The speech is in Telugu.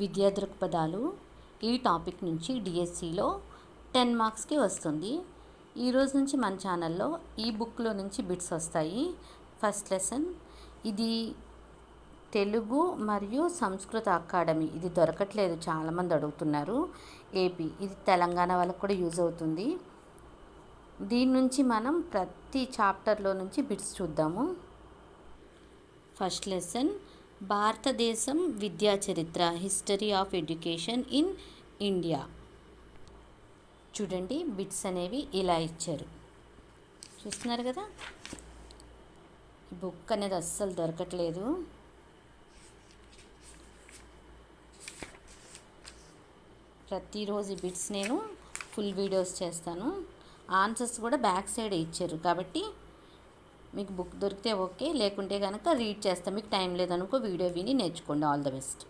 విద్యా దృక్పథాలు ఈ టాపిక్ నుంచి డిఎస్సిలో టెన్ మార్క్స్కి వస్తుంది. ఈరోజు నుంచి మన ఛానల్లో ఈ బుక్లో నుంచి బిట్స్ వస్తాయి. ఫస్ట్ లెసన్ ఇది తెలుగు మరియు సంస్కృత అకాడమీ. ఇది దొరకట్లేదు చాలామంది అడుగుతున్నారు. ఏపీ ఇది తెలంగాణ వాళ్ళకు కూడా యూజ్ అవుతుంది. దీని నుంచి మనం ప్రతి చాప్టర్లో నుంచి బిట్స్ చూద్దాము. ఫస్ట్ లెసన్ భారతదేశం విద్యా చరిత్ర history of education in India. చూడండి బిట్స్ అనేవి ఇలా ఇచ్చారు. చూస్తున్నారు కదా? బుక్ అనేది అస్సలు దొరకట్లేదు. ప్రతిరోజు ఈ బిట్స్ నేను ఫుల్ వీడియోస్ చేస్తాను. ఆన్సర్స్ కూడా బ్యాక్ సైడ్ ఇచ్చారు. కాబట్టి మీకు బుక్ దొరికితే ఓకే లేకుంటే కనుక రీడ్ చేస్తాను మీకు టైం లేదనుకో వీడియో విని నేర్చుకోండి. All the best